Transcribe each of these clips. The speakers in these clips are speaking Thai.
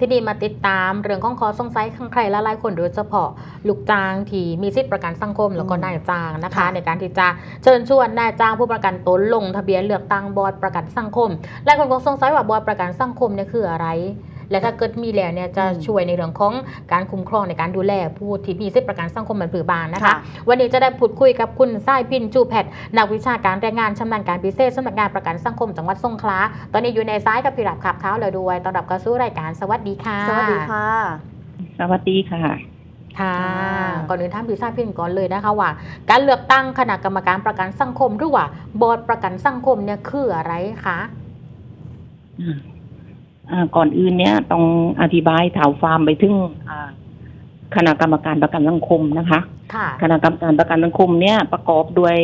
ที่นี่มาติดตามเรื่องของคอสงสัยข้างใครและหลายคนโดยเฉพาะลูกจ้างที่มีสิทธิประกันสังคมแล้วก็อืมนายจ้างนะคะค่ะในการที่จะเชิญชวนนายจ้างผู้ประกันตนลง ทะเบียนเลือกตั้งบอร์ดประกันสังคมหลายคนก็สงสัยว่าบอร์ดประกันสังคมเนี่ยคืออะไร และถ้าเกิดมีแล้วเนี่ยจะอืมช่วยในเรื่องของการคุ้มครองในการดูแลผู้ที่มีสิทธิประกันสังคมเหมือนผือบานนะคะค่ะวันนี้จะได้พูดคุยกับคุณสายพินจูแพทย์นักวิชาการแรงงานชำนาญการพิเศษสำนักงานประกันสังคมจังหวัดสงขลาตอนนี้อยู่ในซ้ายกับพี่รับขับเท้าเลยด้วยต้อนรับเข้าสู่รายการสวัสดีค่ะ สวัสดีค่ะ สวัสดีค่ะค่ะค่ะก่อนอื่นท่านพี่สายพินก่อนเลยนะคะว่า การเลือกตั้งคณะกรรมการประกันสังคมหรือว่าบอร์ดประกันสังคมเนี่ยคืออะไรคะอ่า ก่อนอื่นเนี่ยต้องอธิบายถาวฟาร์มไปถึงอ่าคณะกรรมการประกันสังคมนะคะค่ะคณะกรรมการประกันสังคมเนี่ยประกอบด้วย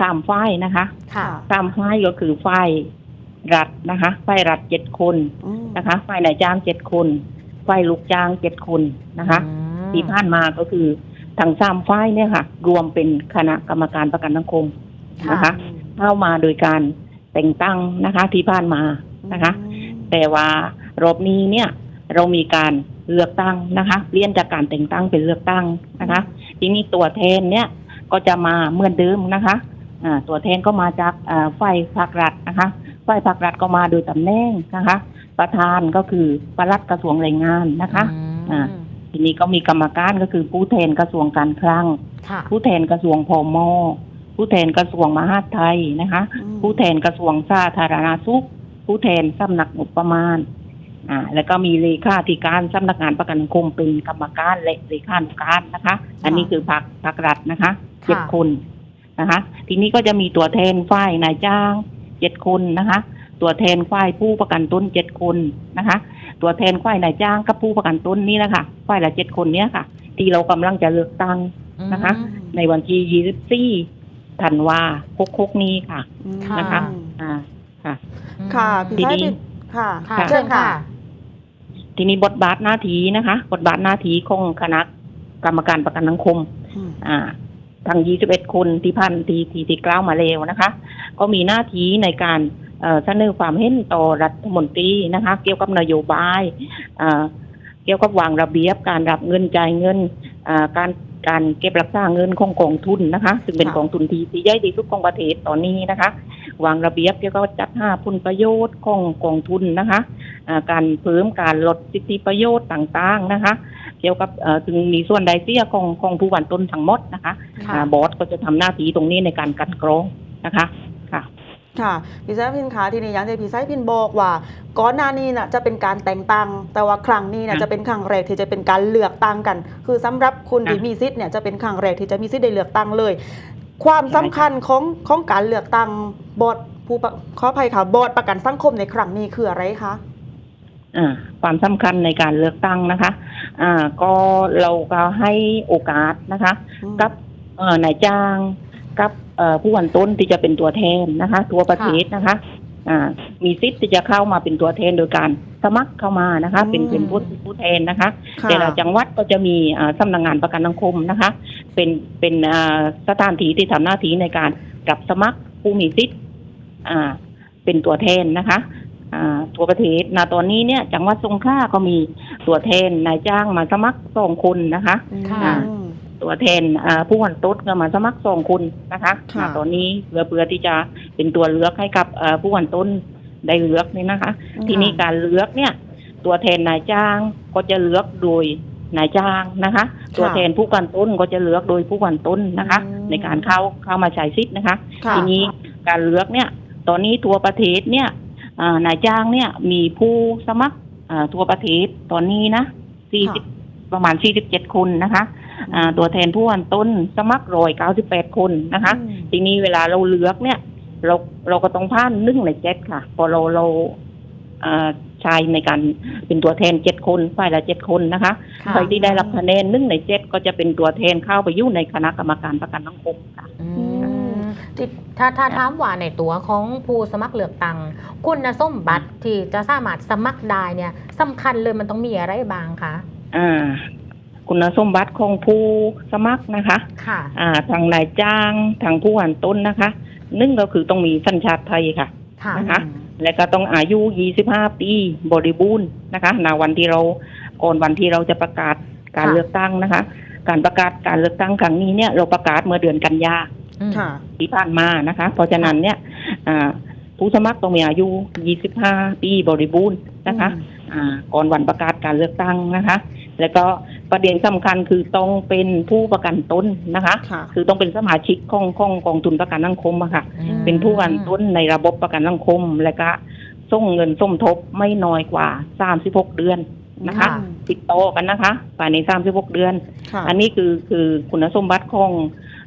สามฝ่ายนะคะค่ะสามฝ่ายก็คือฝ่ายรัฐนะคะฝ่ายรัฐเจ็ดคนอืมนะคะ ฝ่ายนายจ้างเจ็ดคนฝ่ายลูกจ้างเจ็ดคนนะคะอืมที่ผ่านมาก็คือทั้งสามฝ่ายเนี่ยค่ะ รวมเป็นคณะกรรมการประกันสังคมนะคะ เข้ามาโดยการแต่งตั้งนะคะ ที่ผ่านมานะคะ แต่ว่ารอบนี้เนี่ย เรามีการเลือกตั้งนะคะเลี่ยนจากการแต่งตั้งเป็นเลือกตั้งนะคะ ทีนี้ตัวแทนเนี่ยก็จะมาเหมือนเดิมนะคะอ่าตัวแทนก็มาจากอ่าฝ่ายภาครัฐนะคะฝ่ายภาครัฐก็มาโดยตำแหน่งนะคะ ประธานก็คือปลัดกระทรวงแรงงานนะคะอืมอ่าทีนี้ก็มีกรรมการก็คือผู้แทนกระทรวงการคลังค่ะผู้แทนกระทรวงพมผู้แทนกระทรวงมหาดไทยนะคะอืมผู้แทนกระทรวงสาธารณสุข ผู้แทนสำนักงบประมาณ อ่า แล้วก็มีเลขาธิการสำนักงานประกันสังคมเป็นกรรมการและเลขานุการนะคะ อันนี้คือพักพักรัฐนะคะเจ็ดคนนะคะ ทีนี้ก็จะมีตัวแทนฝ่ายนายจ้างเจ็ดคนนะคะ ตัวแทนฝ่ายผู้ประกันตนเจ็ดคนนะคะ ตัวแทนฝ่ายนายจ้างกับผู้ประกันตนนี่นะคะฝ่ายละเจ็ดคนเนี้ยค่ะ ที่เรากำลังจะเลือกตั้งนะคะ ในวันที่ยี่สิบสี่ธันวาคกคกนี้ค่ะอืมนะคะ อ่า ค่ะอืมค่ะพี่ทีสายนี้พินค่ะค่ะค่ะเชิญค่ะ ทีนี้บทบาทหน้าที่นะคะ บทบาทหน้าที่ของคณะกรรมการประกันสังคมอืมอ่าทาง21 คนที่พันที่ที่ที่กล่าวมาแล้วนะคะ ก็มีหน้าที่ในการเอ่อเสนอความเห็นต่อรัฐมนตรีนะคะ เกี่ยวกับนโยบายอ่าเกี่ยวกับวางระเบียบการรับเงินจ่ายเงินอ่าการ การเก็บรักษาเงินของกองทุนนะคะ ซึ่งเป็นค่ะกองทุนที่ที่ใหญ่ที่สุดของประเทศตอนนี้นะคะ วางระเบียบเกี่ยวกับจัดหาผลประโยชน์ของกองทุนนะคะอ่าการเพิ่มการลดสิทธิประโยชน์ต่างๆนะคะ เกี่ยวกับเอ่อถึงมีส่วนใดเสียของของผู้วันต้นทั้งหมดนะคะค่ะอ่าบอสก็จะทำหน้าที่ตรงนี้ในการกลันกรองนะคะ ค่ะค่ะพี่สายพินคะทีนี้อย่างที่พี่สายพินบอกว่า ก่อนหน้านี้น่ะจะเป็นการแต่งตั้ง แต่ว่าครั้งนี้น่ะค่ะจะเป็นครั้งแรกที่จะเป็นการเลือกตั้งกัน คือสำหรับคุณค่ะที่มีสิทธิ์เนี่ยจะเป็นครั้งแรกที่จะมีสิทธิ์ได้เลือกตั้งเลย ความสำคัญของของการเลือกตั้งบอร์ดผู้ประขออภัยค่ะบอร์ดประกันสังคมในครั้งนี้คืออะไรคะอ่าความสำคัญในการเลือกตั้งนะคะ อ่า ก็เราก็ให้โอกาสนะคะอืมกับเอ่อนายจ้างกับเอ่อ ผู้วันต้นที่จะเป็นตัวแทนนะคะทั่วประเทศนะคะอ่ามีสิทธิ์ที่จะเข้ามาเป็นตัวแทนโดยการสมัครเข้ามานะคะ เป็นเป็นผู้ผู้แทนนะคะค่ะแต่ละจังหวัดก็จะมีอ่าสำนักงานประกันสังคมนะคะ เป็นเป็นอ่าสถานที่ที่ทำหน้าที่ในการรับสมัครผู้มีสิทธิ์อ่าเป็นตัวแทนนะคะอ่าทั่วประเทศณตอนนี้เนี่ยจังหวัดสงขลาก็มีตัวแทนนายจ้างมาสมัครสองคนนะคะค่ะอืม ตัวแทนอ่าผู้วันต้นก็มาสมัครสองคนนะคะค่ะณตอนนี้เพื่อเพื่อที่จะเป็นตัวเลือกให้กับอ่าผู้วันต้นได้เลือกนี่นะคะ ทีนี้การเลือกเนี่ย ตัวแทนนายจ้างก็จะเลือกโดยนายจ้างนะคะ ตัวแทนผู้กันต้นก็จะเลือกโดยผู้กันต้นนะคะอืมในการเข้าเข้ามาใช้สิทธิ์นะคะค่ะทีนี้การเลือกเนี่ย ตอนนี้ทั่วประเทศเนี่ยอ่านายจ้างเนี่ยมีผู้สมัครอ่าทั่วประเทศตอนนี้นะสี่สิบประมาณสี่สิบเจ็ดคนนะคะอ่า ตัวแทนผู้วันต้นสมัครร้อยเก้าสิบแปดคนนะคะอืมทีนี้เวลาเราเลือกเนี่ย เราเราก็ต้องผ่านหนึ่งในเจ็ดค่ะ พอเราเราเอ่อใช้ในการเป็นตัวแทนเจ็ดคนฝ่ายละเจ็ดคนนะคะค่ะใครที่ได้รับคะแนนหนึ่งในเจ็ดก็จะเป็นตัวแทนเข้าไปอยู่ในคณะกรรมการประกันสังคมค่ะอืมที่ถ้าถ้าถามว่าในตัวของผู้สมัครเลือกตั้งคุณสมบัติที่จะสามารถสมัครได้เนี่ยสำคัญเลยมันต้องมีอะไรบ้างคะอ่า คุณสมบัติของผู้สมัครนะคะค่ะอ่าทางนายจ้างทางผู้หวานต้นนะคะหนึ่งก็คือต้องมีสัญชาติไทยค่ะค่ะนะคะอืมและก็ต้องอายุ 25 ปีบริบูรณ์นะคะณวันที่เราก่อนวันที่เราจะประกาศการค่ะเลือกตั้งนะคะ การประกาศการเลือกตั้งครั้งนี้เนี่ยเราประกาศเมื่อเดือนกันยาอืมค่ะที่ผ่านมานะคะ เพราะฉะนั้นเนี่ยอ่าผู้สมัครต้องมีอายุ 25 ปีบริบูรณ์นะคะอ่าก่อนวันประกาศการเลือกตั้งนะคะ แล้วก็ ประเด็นสำคัญคือต้องเป็นผู้ประกันตนนะคะค่ะคือต้องเป็นสมาชิกของของกองทุนประกันสังคมอะค่ะอืมเป็นผู้ประกันตนในระบบประกันสังคม และก็ส่งเงินสมทบไม่น้อยกว่า36เดือนนะคะค่ะติดต่อกันนะคะภายใน36เดือนค่ะอันนี้คือคือคุณสมบัติของ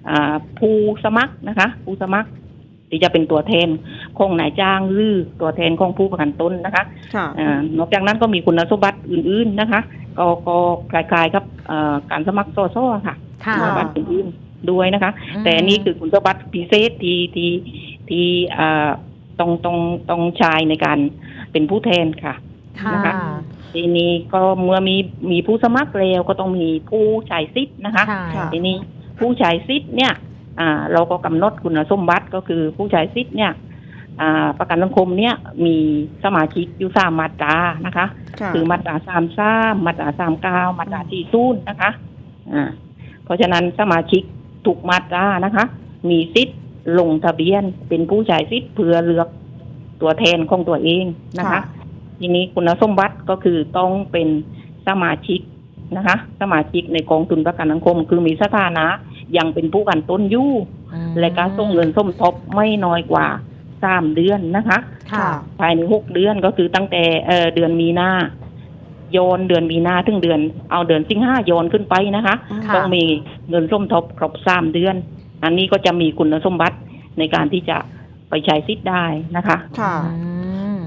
อาผู้สมัครนะคะ ผู้สมัคร ที่จะเป็นตัวแทนของนายจ้างหรือตัวแทนของผู้ประกันตนนะคะค่ะอานอกจากนั้นก็มีคุณสมบัติอื่น ๆนะคะ ก็ก็คล้ายๆกับอ่าการสมัครโซโซ่ค่ะค่ะคุณสมบัติอื่นๆด้วยนะคะอืมแต่อันนี้คือคุณสมบัติพิเศษที่ที่ที่อ่าต้องต้องต้องใช้ในการเป็นผู้แทนค่ะค่ะนะคะทีนี้ก็เมื่อมีมีผู้สมัครแล้วก็ต้องมีผู้ใช้สิทธิ์นะคะค่ะค่ะทีนี้ผู้ใช้สิทธิ์เนี่ยอ่า เราก็กำหนดคุณสมบัติก็คือผู้ใช้สิทธิ์เนี่ยอ่าประกันสังคมเนี่ยมีสมาชิกอยู่สามมาตรานะคะค่ะคือมาตราสามสามมาตราสามเก้ามาตราสี่ศูนย์นะคะอ่าเพราะฉะนั้นสมาชิกถูกมาตรานะคะ มีสิทธิ์ลงทะเบียนเป็นผู้ใช้สิทธิ์เพื่อเลือกตัวแทนของตัวเองนะคะค่ะทีนี้คุณสมบัติก็คือต้องเป็นสมาชิก นะคะ สมาชิกในกองทุนประกันสังคม คือมีสถานะ ยังเป็นผู้กันต้นอยู่อืมและการส่งเงินสมทบไม่น้อยกว่าสามเดือนนะคะค่ะภายในหกเดือนก็คือตั้งแต่เอ่อเดือนมีนาโยนเดือนมีนาถึงเดือน เอาเดือนสิงหาโยนขึ้นไปนะคะค่ะต้องมีเงินสมทบครบสามเดือน อันนี้ก็จะมีคุณสมบัติในการที่จะไปใช้สิทธิ์ได้นะคะ ค่ะอืม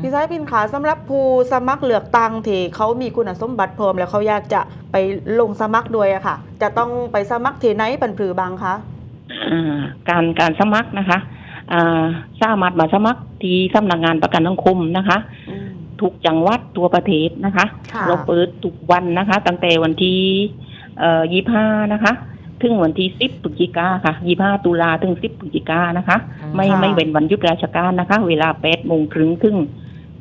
พี่สายพินขาสำหรับผู้สมัครเลือกตั้งที่เขามีคุณสมบัติพร้อมแล้วเขาอยากจะไปลงสมัครด้วยอะค่ะ จะต้องไปสมัครที่ไหนปันผือบางคะอ่าการการสมัครนะคะอ่าสามารถมาสมัครที่สำนักงานประกันสังคมนะคะอืมทุกจังหวัดทั่วประเทศนะคะค่ะเราเปิดทุกวันนะคะ ตั้งแต่วันที่เอ่อยี่ห้านะคะ ถึงวันที่สิบพฤศจิกาค่ะยี่ห้าตุลาถึงสิบพฤศจิกานะคะ ไม่ค่ะไม่เป็นวันหยุดราชการนะคะ เวลาแปดโมงครึ่งถึง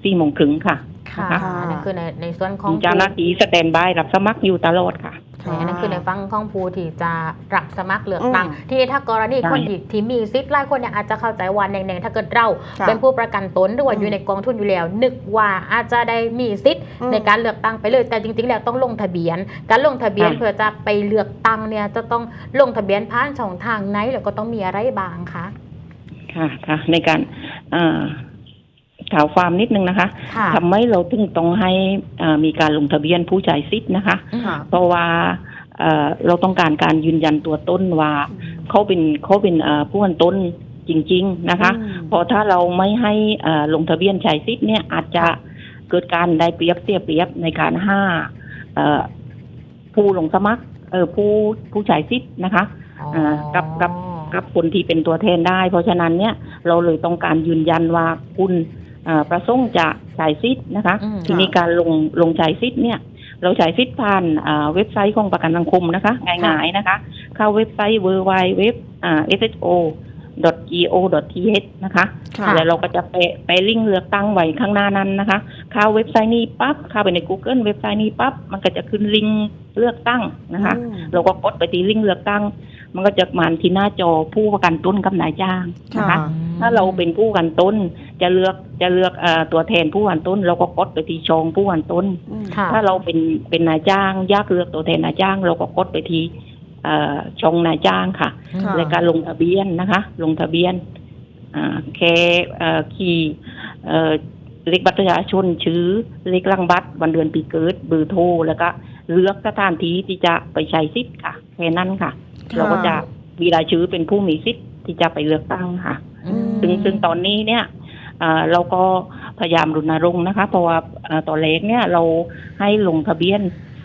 สี่โมงครึ่งค่ะค่ะค่ะอันนั่นคือในในส่วนของมีเจ้าหน้าที่สแตนบายรับสมัครอยู่ตลอดค่ะ ใช่อันนั้นคือในฟังของผู้ที่จะรับสมัครเลือกตั้งอืมที่ถ้ากรณีใช่คนที่ที่มีสิทธิ์หลายคนเนี่ยอาจจะเข้าใจว่าแน่ๆถ้าเกิดเรา ค่ะเป็นผู้ประกันตนหรือว่าอืมอยู่ในกองทุนอยู่แล้ว นึกว่าอาจจะได้มีสิทธิ์อืม ในการเลือกตั้งไปเลยแต่จริงๆ แล้วต้องลงทะเบียน การลงทะเบียนเพื่อจะไปเลือกตั้งเนี่ยจะต้องลงทะเบียนผ่านช่องทางไหนแล้วก็ต้องมีอะไรบ้างคะ ค่ะค่ะในการอ่า ข่าวความนิดนึงนะคะค่ะทำไมเราถึงต้องให้อ่ามีการลงทะเบียนผู้จ่ายสิทธิ์นะคะ ค่ะ เพราะว่าเอ่อเราต้องการการยืนยันตัวต้นว่าเขาเป็นเขาเป็นเอ่อผู้กันต้นจริง ๆนะคะ อืม เพราะถ้าเราไม่ให้เอ่อลงทะเบียนจ่ายสิทธิ์เนี่ยอาจจะเกิดการได้เปรียบเสียเปรียบในการห้าเอ่อผู้ลงสมัครเออผู้ผู้จ่ายสิทธิ์นะคะ อ่ากับกับ กับคนที่เป็นตัวแทนได้ เพราะฉะนั้นเนี่ยเราเลยต้องการยืนยันว่าคุณเอ่อ ประสงค์จะจ่ายสิทธิ์นะคะอืมทีนี้การลงลงจ่ายสิทธิ์เนี่ย เราจ่ายสิทธิ์ผ่านอ่าเว็บไซต์ของประกันสังคมนะคะ ง่ายๆนะคะ เข้าเว็บไซต์ w w w sso go th นะคะค่ะแล้วเราก็จะไปไปลิงก์เลือกตั้งไว้ข้างหน้านั้นนะคะ เข้าเว็บไซต์นี้ปั๊บเข้าไปใน Google เว็บไซต์นี้ปั๊บมันก็จะขึ้นลิงก์เลือกตั้งนะคะอืมเราก็กดไปที่ลิงก์เลือกตั้ง มันก็จะมาที่หน้าจอผู้ประกันตนกับนายจ้างนะคะค่ะถ้าเราเป็นผู้ประกันตนจะเลือกจะเลือกเออตัวแทนผู้ประกันตนเราก็กดไปที่ช่องผู้ประกันตนอืมค่ะถ้าเราเป็นเป็นนายจ้างอยากเลือกตัวแทนนายจ้าง เราก็กดไปที่เอ่อ ช่องนายจ้างค่ะค่ะในการลงทะเบียนนะคะ ลงทะเบียนอ่าแค่เอ่อขี่เอ่อเลขบัตรประชาชนชื่อเลขรังบัตรวันเดือนปีเกิดเบอร์โทรแล้วก็เลือกสถานที่ที่จะไปใช้สิทธิ์ค่ะแค่นั้นค่ะเราก็จะมีรายชื่อเป็นผู้มีสิทธิ์ที่จะไปเลือกตั้งค่ะ อืม ซึ่งซึ่งตอนนี้เนี่ยเอ่อเราก็พยายามรณรงค์นะคะ เพราะว่าเอ่อตอนแรกเนี่ยเราให้ลงทะเบียน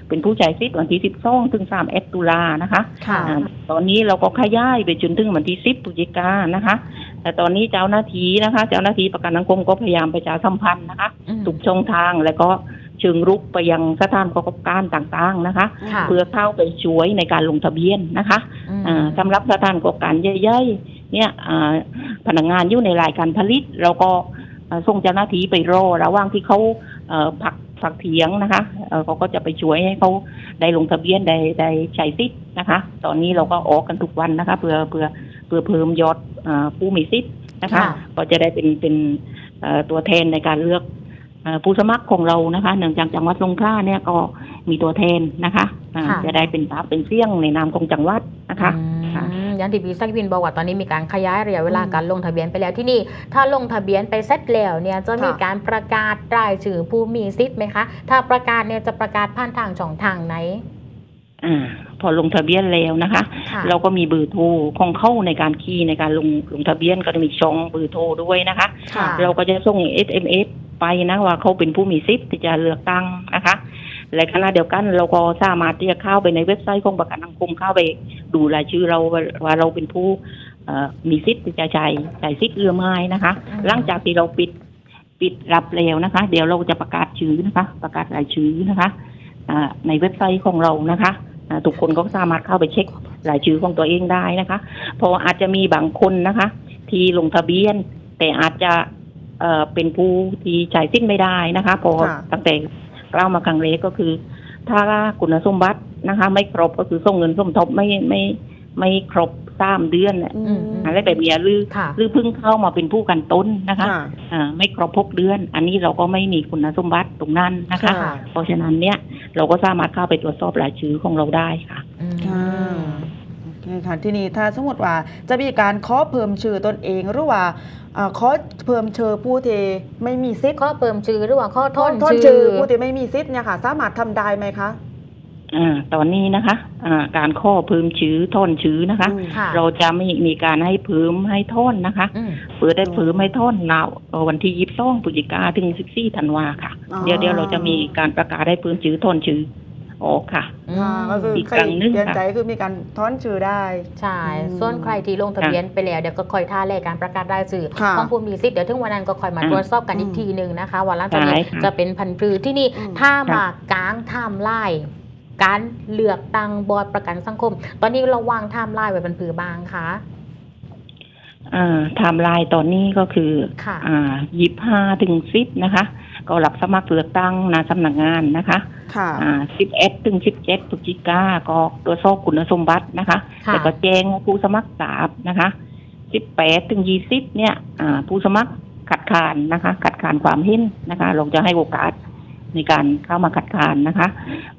เป็นผู้จ่ายสิทธิ์วันที่12ถึง3เอ็ดตุลานะคะค่ะอ่าตอนนี้เราก็ขยายไปจนถึงวันที่10พฤศจิกายนนะคะ แต่ตอนนี้เจ้าหน้าที่นะคะ เจ้าหน้าที่ประกันสังคมก็พยายามประชาสัมพันธ์นะคะอืมทุกช่องทางแล้วก็เชิงรุกไปยังสถานประกอบการต่างๆนะคะค่ะเพื่อเข้าไปช่วยในการลงทะเบียนนะคะอืมอ่าสำหรับสถานประกอบการใหญ่ๆเนี่ยอ่าพนักงานอยู่ในรายการผลิต เราก็เอ่อส่งเจ้าหน้าที่ไปรอระหว่างที่เขาเอ่อผัก ผักเถียงนะคะเอ่อเขาก็จะไปช่วยให้เขาได้ลงทะเบียนได้ได้ใช้สิทธิ์นะคะ ตอนนี้เราก็ออกกันทุกวันนะคะเพื่อเพื่อเพื่อเพิ่มยอดเอ่อผู้มีสิทธิ์นะคะค่ะก็จะได้เป็นเป็นเอ่อตัวแทนในการเลือกเอ่อผู้สมัครของเรานะคะเนื่องจากจังหวัดสงขลาเนี่ยก็มีตัวแทนนะคะอ่าค่ะจะได้เป็นปากเป็นเสี้ยงในนามของจังหวัดนะคะค่ะอืมอ ยังที่พี่ไส้พินบอกว่าตอนนี้มีการขยายระยะเวลาการลงทะเบียนไปแล้วที่นี่ ถ้าลงทะเบียนไปเสร็จแล้วเนี่ยจะมีค่ะการประกาศรายชื่อผู้มีสิทธิ์ไหมคะ ถ้าประกาศเนี่ยจะประกาศผ่านทางช่องทางไหนอ่าพอลงทะเบียนแล้วนะคะค่ะเราก็มีเบอร์โทรของเข้าในการคีย์ในการลงลงทะเบียนก็จะมีช่องเบอร์โทรด้วยนะคะค่ะเราก็จะส่ง SMS ไปนะว่าเขาเป็นผู้มีสิทธิ์ที่จะเลือกตั้งนะคะ และขณะเดียวกันเราก็สามารถที่จะเข้าไปในเว็บไซต์ของประกันสังคมเข้าไปดูรายชื่อเราว่าว่าเราเป็นผู้เอ่อมีสิทธิ์ที่จะจ่ายจ่ายสิทธิ์เรือไม้นะคะอืมหลังจากที่เราปิดปิดรับแล้วนะคะ เดี๋ยวเราจะประกาศชื่อนะคะ ประกาศรายชื่อนะคะอ่าในเว็บไซต์ของเรานะคะอ่าทุกคนก็สามารถเข้าไปเช็ครายชื่อของตัวเองได้นะคะเพราะว่าอาจจะมีบางคนนะคะ ที่ลงทะเบียน แต่อาจจะเอ่อเป็นผู้ที่จ่ายสิ้นไม่ได้นะคะเพอค่ะตั้งแต่ กล่าวมาครั้งแรกก็คือ ถ้าคุณสมบัตินะคะ ไม่ครบก็คือส่งเงินสมทบไม่ไม่ไม่ครบสามเดือนน่ะอืมอะไรแบบเนี้ยหรือค่ะหรือเพิ่งเข้ามาเป็นผู้กันต้นนะคะค่ะอ่าไม่ครบหกเดือน อันนี้เราก็ไม่มีคุณสมบัติตรงนั้นนะคะค่ะเพราะฉะนั้นเนี่ยเราก็สามารถเข้าไปตรวจสอบรายชื่อของเราได้ค่ะ อืมค่ะโอเคค่ะทีนี้ถ้าสมมติว่าจะมีการขอเพิ่มชื่อตนเองหรือว่าอ่าขอเพิ่มชื่อผู้ที่ไม่มีสิทธิ์ข้อเปิมชื่อหรือว่าข้อทนทนชื่ชื่ออผู้ที่ไม่มีสิทธิ์เนี่ยค่ะสามารถทำได้ไหมคะอ่าตอนนี้นะคะอ่าการข้อเพิ่มชื้อท่อนชื้อนะคะ อืมค่ะเราจะไม่มีการให้เพิ่มให้ท่อนนะคะ อืม เปิดได้เพิ่มให้ท่อนเราวันที่ยี่สิบสองพฤศจิกาถึงสิบสี่ธันวาค่ะ อ๋อ เดี๋ยวเดี๋ยวเราจะมีการประกาศให้เพิ่มชื้อท่อนชื้อ ออกค่ะ ค่ะก็คืออีกใครครั้งหนึ่งเปลี่ยนค่ะ ใจคือมีการท้อนชื่อได้ ใช่อืมส่วนใครที่ลงทะเบียนไปแล้วเดี๋ยวก็คอยท่าแลกการประกาศรายชื่อค่ะของผู้มีสิทธิ์เดี๋ยวถึงวันนั้นก็คอยมาอ่าตรวจสอบกันอีกอืมทีหนึ่งนะคะว่าหลังจากนี้ใช่ค่ะ จะเป็นพันธุ์พืชที่นี่อืม ถ้ามากลางไทม์ไลน์การเลือกตั้งบอร์ดประกันสังคม ตอนนี้เราวางไทม์ไลน์ไว้เป็นผือบางคะอ่า ไทม์ไลน์ตอนนี้ก็คือค่ะอ่ายี่ห้าถึงสิบนะคะ ก็รับสมัครเลือกตั้งนาสำนักงานนะคะค่ะอ่าสิบเอ็ดถึงสิบเจ็ดพฤศจิกาก็ตรวจสอบคุณสมบัตินะคะค่ะแล้วก็แจ้งผู้สมัครทราบนะคะสิบแปดถึงยี่สิบเนี่ยอ่าผู้สมัครขัดขานนะคะ ขัดขานความเห็นนะคะเราจะให้โอกาสในการเข้ามาขัดขานนะคะ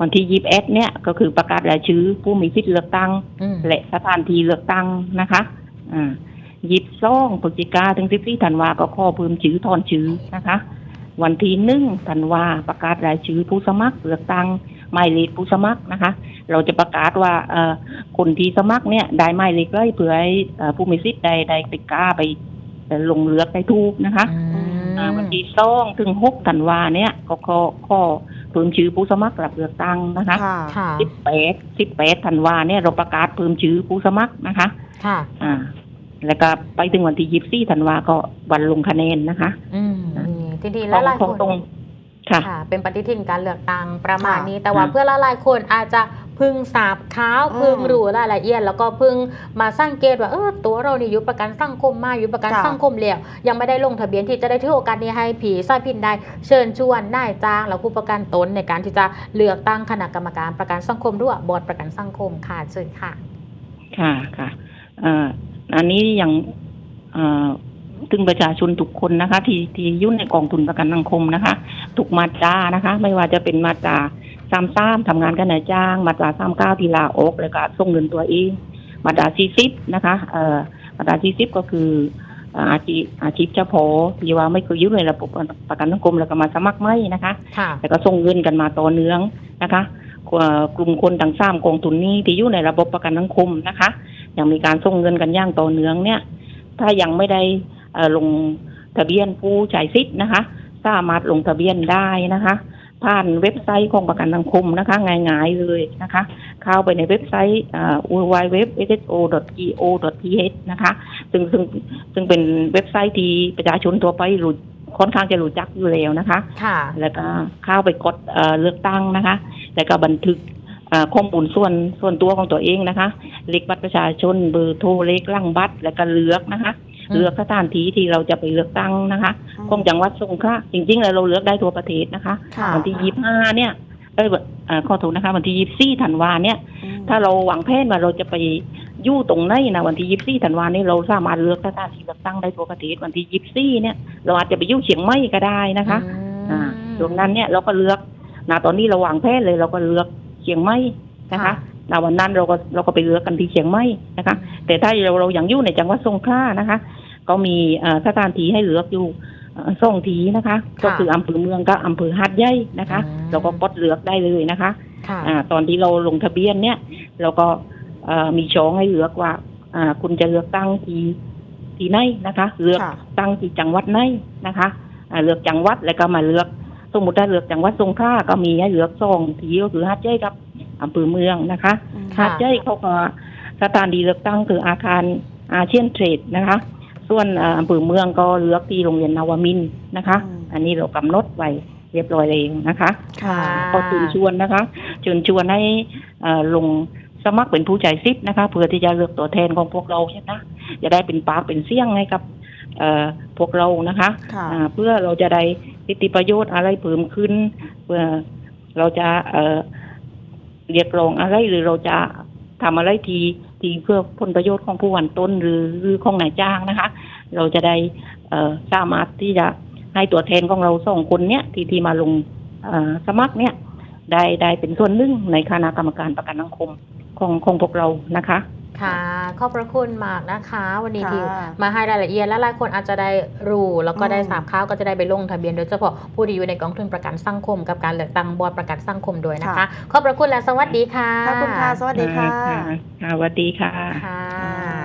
วันที่ยี่สิบเอ็ดเนี่ยก็คือประกาศรายชื่อผู้มีสิทธิเลือกตั้งอืมและสถานที่เลือกตั้งนะคะอ่า ยิบซ่องพฤศจิกาถึงสิบสี่ธันวาก็ข้อเพิ่มชื่อทอนชื่อนะคะ วันที่หนึ่งธันวาประกาศรายชื่อผู้สมัครเลือกตั้งหมายเลขผู้สมัครนะคะ เราจะประกาศว่าเอ่อคนที่สมัครเนี่ยได้หมายเลขเลยเพื่อให้เอ่อผู้มีสิทธิ์ได้ได้ติดกล้าไปเอ่อลงเลือกได้ถูกนะคะอืมอ่าวันที่สองถึงหกธันวาเนี่ยก็ข้อข้อเพิ่มชื่อผู้สมัครรับเลือกตั้งนะคะค่ะค่ะสิบแปดสิบแปดธันวาเนี่ยเราประกาศเพิ่มชื่อผู้สมัครนะคะ ค่ะ อ่า แล้วก็ไปถึงวันที่ยี่สี่ธันวาก็วันลงคะแนนนะคะ อืมนี่ที่ดีขแล้อวงหลายของคนตรงค่ะค่ะเป็นปฏิทินการเลือกตั้งประมาณค่ะนี้ แต่ว่าค่ะเพื่อละลายๆคนอาจจะพึงสาบเท้าอืมพึงรู้รายละเอียด แล้วก็พึงมาสังเกตว่าเออตัวเรานี่อยู่ประกันสังคมมาอยู่ประกันค่ะสังคมแล้วยังไม่ได้ลงทะเบียนที่จะได้ถือโอกาสนี้ให้ผีสายพินได้เชิญชวนนายจ้างแล้วผู้ประกันตนในการที่จะเลือกตั้งคณะกรรมการประกันสังคมด้วยบอร์ดประกันสังคมค่ะเชิญค่ะ ค่ะค่ะเอ่ออันนี้ยังเอ่อถึงประชาชนทุกคนนะคะ ที่ที่อยุ่นในกองทุนประกันสังคมนะคะทุกมาตรานะคะ ไม่ว่าจะเป็นมาตราสามสามทำงานกันนายจ้าง มาตราสามเก้าที่ลาออกแล้วก็ส่งเงินตัวเองมาตราสี่สิบนะคะเอ่อมาตราสี่สิบก็คือเอ่ออาชีพอาชีพเฉพาะที่ว่าไม่เคยอยุ่ในระบบประกันสังคมแล้วก็มาสมัครไม่นะคะค่ะแล้วก็ส่งเงินกันมาต่อเนื่องนะคะเอ่อ กลุ่มคนต่างสามกองทุนนี้ที่อยู่ในระบบประกันสังคมนะคะยังมีการส่งเงินกันอย่างต่อเนื่องเนี่ย ถ้ายังไม่ได้เอ่อลงทะเบียนผู้จ่ายสิทธิ์นะคะ สามารถลงทะเบียนได้นะคะ ผ่านเว็บไซต์ของประกันสังคมนะคะ ง่ายๆเลยนะคะ เข้าไปในเว็บไซต์ www.sso.go.th นะคะซึ่งซึ่งซึ่งเป็นเว็บไซต์ที่ประชาชนทั่วไปรู้ค่อนข้างจะรู้จักอยู่แล้วนะคะค่ะแล้วก็เข้าไปกดเอ่อเลือกตั้งนะคะ แล้วก็บันทึกเอ่อข้อมูลส่วนส่วนตัวของตัวเองนะคะ เลขบัตรประชาชนเบอร์โทรเลขร่างบัตรแล้วก็เลือกนะคะอืมเลือกสถานที่ที่เราจะไปเลือกตั้งนะคะของจังหวัดสงขลาจริงๆแล้วเราเลือกได้ทั่วประเทศนะคะค่ะวันที่ยี่ห้าเนี่ยเอ้ยเอ่อขอโทษนะคะ วันที่ยี่สี่ธันวาเนี่ยอืมถ้าเราหวังแผนว่าเราจะไปอยู่ตรงไหนนะวันที่ยี่สี่ธันวานี่เราสามารถเลือกสถานที่เลือกตั้งได้ทั่วประเทศวันที่ยี่สี่เนี่ย เราอาจจะไปอยู่เชียงใหม่ก็ได้นะคะ อ่าตรงนั้นเนี่ยเราก็เลือก นะตอนนี้เราวางแผนเลยเราก็เลือกเชียงใหม่นะคะณวันนั้นเราก็เราก็ไปเลือกกันที่เชียงใหม่นะคะ แต่ถ้าเราเรายังอยู่ในจังหวัดสงขลานะคะ ก็มีเอ่อสถานที่ให้เลือกอยู่เอ่อสองทีนะคะ ก็คืออำเภอเมืองกับอำเภอหาดใหญ่นะคะอืมเราก็กดเลือกได้เลยนะคะค่ะอ่าตอนที่เราลงทะเบียนเนี่ย เราก็เอ่อมีช่องให้เลือกว่าอ่าคุณจะเลือกตั้งที่ที่ไหนนะคะ เลือกค่ะตั้งที่จังหวัดไหนนะคะอ่าเลือกจังหวัดแล้วก็มาเลือก สมมติถ้าเลือกจังหวัดสงขลาก็มีให้เลือกสองทีก็คือหาดใหญ่กับอำเภอเมืองนะคะอืมค่ะหาดใหญ่เขาก็สถานดีเลือกตั้งคืออาคารอาเซียนเทรดนะคะ ส่วนอ่าอำเภอเมืองก็เลือกที่โรงเรียนนวมินทร์นะคะอืมอันนี้เรากำหนดไว้เรียบร้อยเองนะคะ ค่ะก็เชิญชวนนะคะเชิญชวนให้เอ่อลงสมัครเป็นผู้ใจซิทธิ์นะคะ เพื่อที่จะเลือกตัวแทนของพวกเราใช่ไหมจะได้เป็นปากเป็นเสียงให้กับเอ่อพวกเรานะคะค่ะอ่าเพื่อเราจะได้ สิทธิประโยชน์อะไรเพิ่มขึ้นเพื่อเราจะเอ่อเรียกร้องอะไรหรือเราจะทำอะไรทีทีเพื่อผลประโยชน์ของผู้หวันต้นหรือหรือของนายจ้างนะคะ เราจะได้เอ่อสามารถที่จะให้ตัวแทนของเราสองคนเนี้ยที่ที่มาลงอสมัครเนี่ยได้ได้เป็นส่วนหนึ่งในคณะกรรมการประกันสังคมของของพวกเรานะคะ ค่ะ ขอบพระคุณมากนะคะ วันนี้ค่ะที่มาให้รายละเอียดและหลายคนอาจจะได้รู้แล้วก็ได้อืมทราบข่าวก็จะได้ไปลงทะเบียนโดยเฉพาะผู้ที่อยู่ในกองทุนประกันสังคม กับการเลือกตั้งบอร์ดประกันสังคมด้วยนะคะ ขอบพระคุณและสวัสดีค่ะขอบคุณค่ะ สวัสดีค่ะค่ะสวัสดีค่ะค่ะ